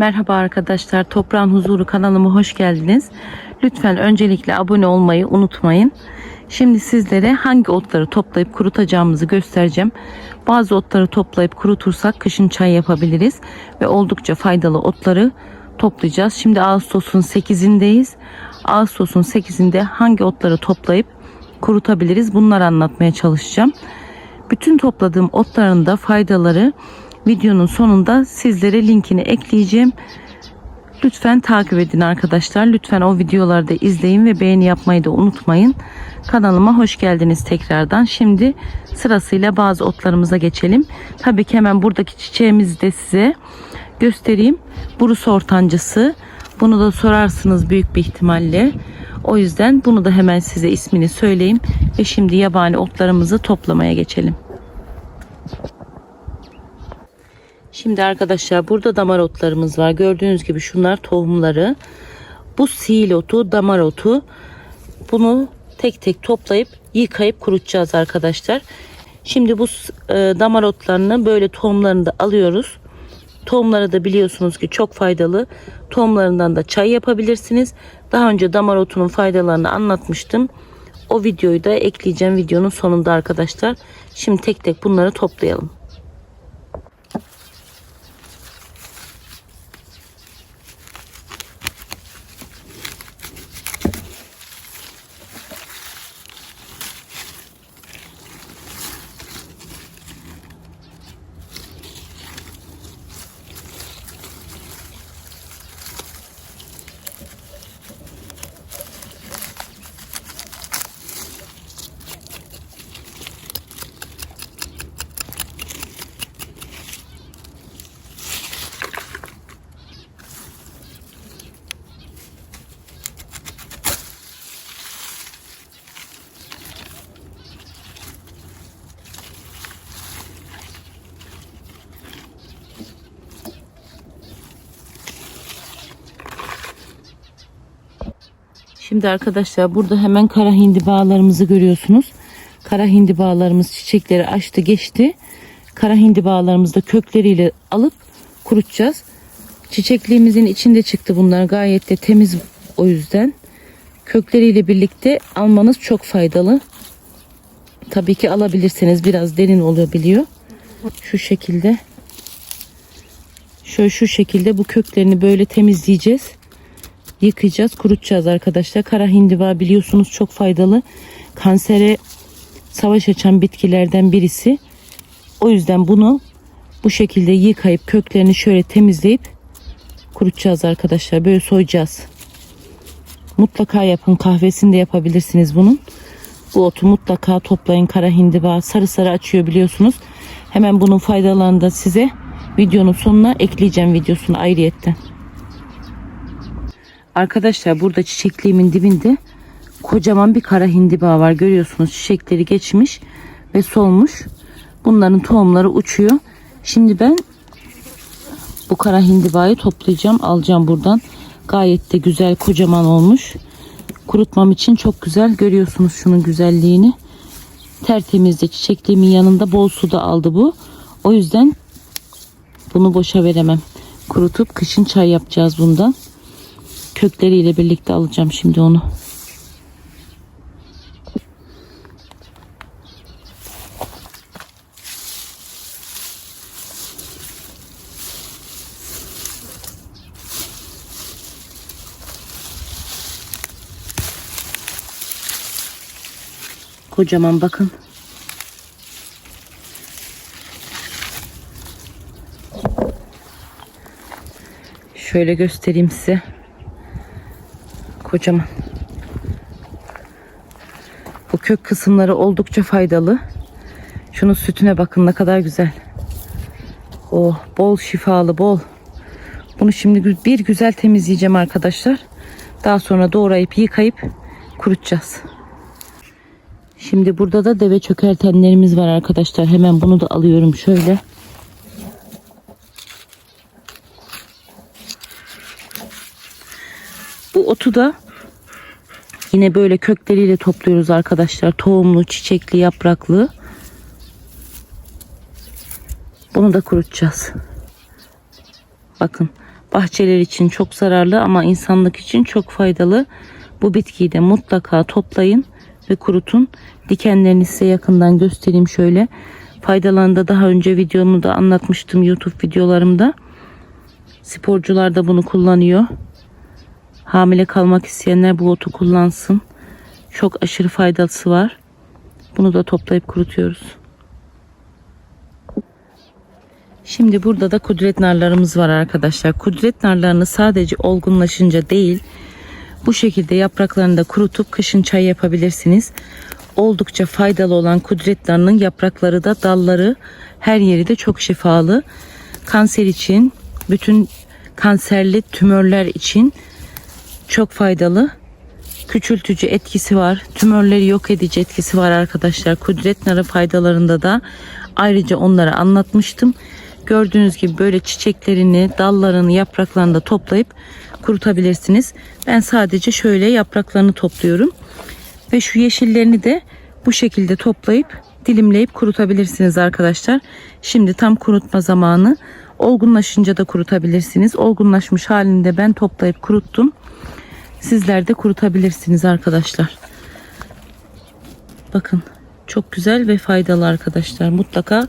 Merhaba arkadaşlar, Toprağın Huzuru kanalıma hoş geldiniz. Lütfen öncelikle abone olmayı unutmayın. Şimdi sizlere hangi otları toplayıp kurutacağımızı göstereceğim. Bazı otları toplayıp kurutursak kışın çay yapabiliriz ve oldukça faydalı otları toplayacağız. Şimdi Ağustos'un 8'indeyiz. Ağustos'un 8'inde hangi otları toplayıp kurutabiliriz bunları anlatmaya çalışacağım. Bütün topladığım otların da faydaları videonun sonunda sizlere linkini ekleyeceğim. Lütfen takip edin arkadaşlar. Lütfen o videoları da izleyin ve beğeni yapmayı da unutmayın. Kanalıma hoş geldiniz tekrardan. Şimdi sırasıyla bazı otlarımıza geçelim. Tabii ki hemen buradaki çiçeğimizi de size göstereyim. Burus ortancısı. Bunu da sorarsınız büyük bir ihtimalle. O yüzden bunu da hemen size ismini söyleyeyim ve şimdi yabani otlarımızı toplamaya geçelim. Şimdi arkadaşlar burada damar otlarımız var. Gördüğünüz gibi şunlar tohumları. Bu sil otu, damar otu. Bunu tek tek toplayıp yıkayıp kurutacağız arkadaşlar. Şimdi bu e, damar otlarını böyle tohumlarını da alıyoruz. Tohumları da biliyorsunuz ki çok faydalı. Tohumlarından da çay yapabilirsiniz. Daha önce damar otunun faydalarını anlatmıştım. O videoyu da ekleyeceğim videonun sonunda arkadaşlar. Şimdi tek tek bunları toplayalım. Şimdi arkadaşlar burada hemen kara hindibalarımızı görüyorsunuz. Kara hindibalarımız çiçekleri açtı geçti. Kara hindibalarımızı da kökleriyle alıp kurutacağız. Çiçekliğimizin içinde çıktı bunlar gayet de temiz o yüzden. Kökleriyle birlikte almanız çok faydalı. Tabii ki alabilirseniz biraz derin olabiliyor. Şu şekilde. Şöyle şu şekilde bu köklerini böyle temizleyeceğiz yıkayacağız, kurutacağız arkadaşlar. Kara hindiba biliyorsunuz çok faydalı. Kansere savaş açan bitkilerden birisi. O yüzden bunu bu şekilde yıkayıp köklerini şöyle temizleyip kurutacağız arkadaşlar. Böyle soyacağız. Mutlaka yapın. Kahvesini de yapabilirsiniz bunun. Bu otu mutlaka toplayın. Kara hindiba sarı sarı açıyor biliyorsunuz. Hemen bunun faydalarını da size videonun sonuna ekleyeceğim videosunu ayrıyetten. Arkadaşlar burada çiçekliğimin dibinde kocaman bir kara hindiba var. Görüyorsunuz çiçekleri geçmiş ve solmuş. Bunların tohumları uçuyor. Şimdi ben bu kara hindibayı toplayacağım. Alacağım buradan. Gayet de güzel kocaman olmuş. Kurutmam için çok güzel. Görüyorsunuz şunun güzelliğini. Tertemiz de çiçekliğimin yanında bol su da aldı bu. O yüzden bunu boşa veremem. Kurutup kışın çay yapacağız bundan kökleriyle birlikte alacağım şimdi onu. Kocaman bakın. Şöyle göstereyim size kocaman. Bu kök kısımları oldukça faydalı. Şunun sütüne bakın ne kadar güzel. Oh bol şifalı bol. Bunu şimdi bir güzel temizleyeceğim arkadaşlar. Daha sonra doğrayıp yıkayıp kurutacağız. Şimdi burada da deve çökertenlerimiz var arkadaşlar. Hemen bunu da alıyorum şöyle. Bu otu da yine böyle kökleriyle topluyoruz arkadaşlar. Tohumlu, çiçekli, yapraklı. Bunu da kurutacağız. Bakın Bahçeler için çok zararlı ama insanlık için çok faydalı. Bu bitkiyi de mutlaka toplayın ve kurutun. Dikenlerini size yakından göstereyim şöyle. Faydalarını da daha önce videomu da anlatmıştım YouTube videolarımda. Sporcular da bunu kullanıyor. Hamile kalmak isteyenler bu otu kullansın. Çok aşırı faydası var. Bunu da toplayıp kurutuyoruz. Şimdi burada da kudret narlarımız var arkadaşlar. Kudret narlarını sadece olgunlaşınca değil, bu şekilde yapraklarını da kurutup kışın çay yapabilirsiniz. Oldukça faydalı olan kudret narının yaprakları da dalları her yeri de çok şifalı. Kanser için, bütün kanserli tümörler için çok faydalı. Küçültücü etkisi var. Tümörleri yok edici etkisi var arkadaşlar. Kudret narı faydalarında da ayrıca onları anlatmıştım. Gördüğünüz gibi böyle çiçeklerini, dallarını, yapraklarını da toplayıp kurutabilirsiniz. Ben sadece şöyle yapraklarını topluyorum. Ve şu yeşillerini de bu şekilde toplayıp dilimleyip kurutabilirsiniz arkadaşlar. Şimdi tam kurutma zamanı. Olgunlaşınca da kurutabilirsiniz. Olgunlaşmış halinde ben toplayıp kuruttum. Sizler de kurutabilirsiniz arkadaşlar. Bakın çok güzel ve faydalı arkadaşlar. Mutlaka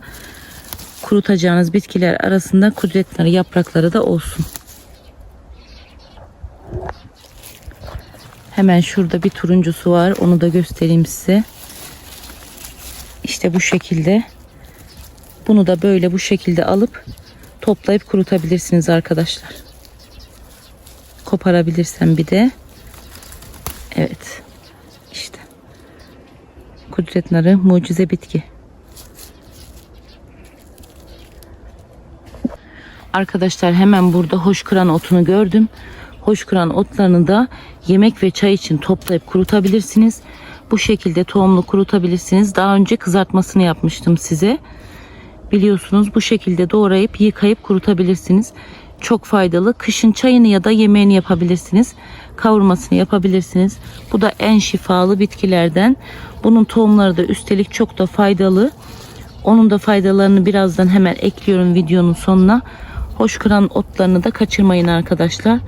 kurutacağınız bitkiler arasında kudretleri yaprakları da olsun. Hemen şurada bir turuncusu var. Onu da göstereyim size. İşte bu şekilde. Bunu da böyle bu şekilde alıp toplayıp kurutabilirsiniz arkadaşlar. Koparabilirsem bir de. Evet. İşte. Kudret narı mucize bitki. Arkadaşlar hemen burada hoşkıran otunu gördüm. Hoşkıran otlarını da yemek ve çay için toplayıp kurutabilirsiniz. Bu şekilde tohumlu kurutabilirsiniz. Daha önce kızartmasını yapmıştım size. Biliyorsunuz bu şekilde doğrayıp yıkayıp kurutabilirsiniz. Çok faydalı. Kışın çayını ya da yemeğini yapabilirsiniz. Kavurmasını yapabilirsiniz. Bu da en şifalı bitkilerden. Bunun tohumları da üstelik çok da faydalı. Onun da faydalarını birazdan hemen ekliyorum videonun sonuna. Hoşkıran otlarını da kaçırmayın arkadaşlar.